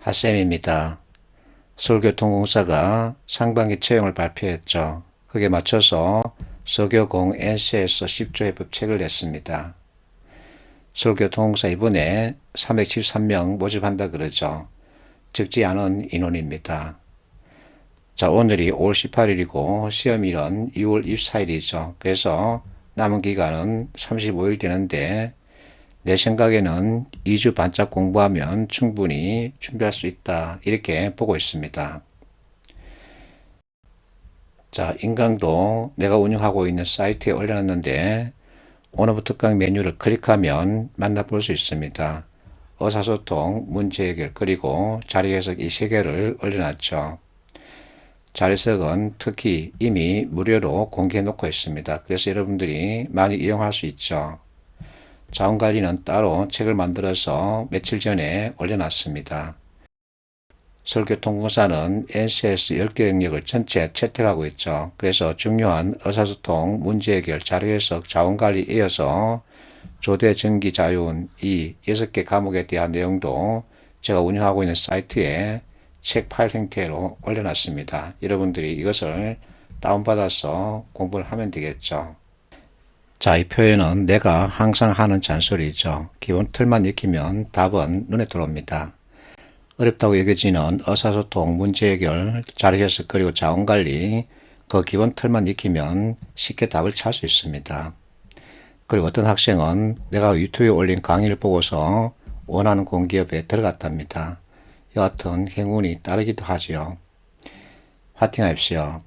핫쌤입니다. 서울교통공사가 상반기 채용을 발표했죠. 그게 맞춰서 서교공 NC에서 10조 해법 책을 냈습니다. 서울교통공사 이번에 313명 모집한다 그러죠. 적지 않은 인원입니다. 자, 오늘이 5월 18일이고 시험일은 6월 24일이죠. 그래서 남은 기간은 35일 되는데 내 생각에는 2주 반짝 공부하면 충분히 준비할 수 있다. 이렇게 보고 있습니다. 자, 인강도 내가 운영하고 있는 사이트에 올려놨는데 오늘부터 각 메뉴를 클릭하면 만나볼 수 있습니다. 의사소통, 문제 해결, 그리고 자리 해석 이 세 개를 올려놨죠. 자리 해석은 특히 이미 무료로 공개해 놓고 있습니다. 그래서 여러분들이 많이 이용할 수 있죠. 자원관리는 따로 책을 만들어서 며칠 전에 올려놨습니다. 서울교통공사는 NCS 10개 영역을 전체 채택하고 있죠. 그래서 중요한 의사소통, 문제해결, 자료해석, 자원관리 이어서 조대, 전기, 자율 이 6개 과목에 대한 내용도 제가 운영하고 있는 사이트에 책 파일 형태로 올려놨습니다. 여러분들이 이것을 다운받아서 공부를 하면 되겠죠. 자, 이 표현은 내가 항상 하는 잔소리죠. 기본 틀만 익히면 답은 눈에 들어옵니다. 어렵다고 여겨지는 의사소통, 문제 해결, 자리해석 그리고 자원관리 그 기본 틀만 익히면 쉽게 답을 찾을 수 있습니다. 그리고 어떤 학생은 내가 유튜브에 올린 강의를 보고서 원하는 공기업에 들어갔답니다. 여하튼 행운이 따르기도 하지요. 화팅하십시오.